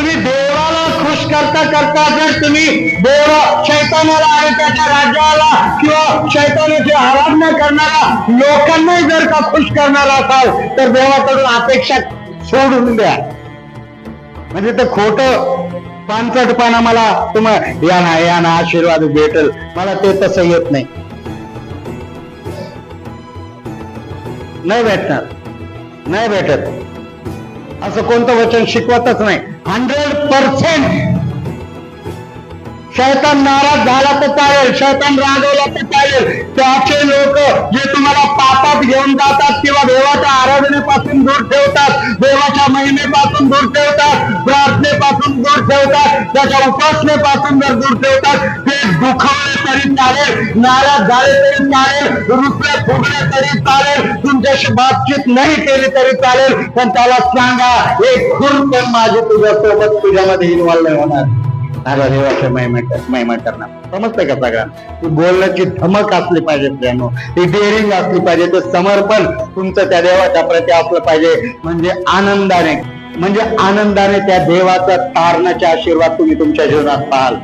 तुम्ही देवाला खुश करता करता जर तुम्ही देव शैतानाला आणि त्याच्या राज्याला किंवा शैतानाची आराधना करणारा लोकांनाही जर का खुश करणार असाल तर देवाकडून अपेक्षा सोडून द्या. म्हणजे ते खोट पानचटपणा मला तुम्हा या ना या ना आशीर्वाद भेटल. मला ते तसं येत नाही. नाही भेटणार. नाही भेटत. असं कोणतं वचन शिकवतच नाही. Hundred percent. शैतान नाराज झाला तर चालेल शैतान रागवला तर चालेल. त्याचे लोक जे तुम्हाला पापात घेऊन जातात किंवा देवाच्या आराधनेपासून दूर ठेवतात देवाच्या महिमेपासून दूर ठेवतात प्रार्थनेपासून दूर ठेवतात त्याच्या उपासनेपासून जर दूर ठेवतात ते दुखवले तरी चालेल नाराज झाले तरी चालेल रुपये फुगले तरी चालेल तुमच्याशी बातचीत नाही केली तरी चालेल पण त्याला सांगा एक खुर्प माझी तुझ्यासोबत तुझ्यामध्ये इन्व्हॉल्व नाही होणार. देवाच्या महिमा महिमा करणार समजतंय का सगळ्या ती बोलण्याची धमक असली पाहिजे प्रेम. ती डेअरिंग असली पाहिजे ते समर्पण तुमचं त्या देवाच्या प्रती असलं पाहिजे. म्हणजे आनंदाने म्हणजे आनंदाने त्या देवाचा तारणाचे आशीर्वाद तुम्ही तुमच्या जीवनात पाहाल.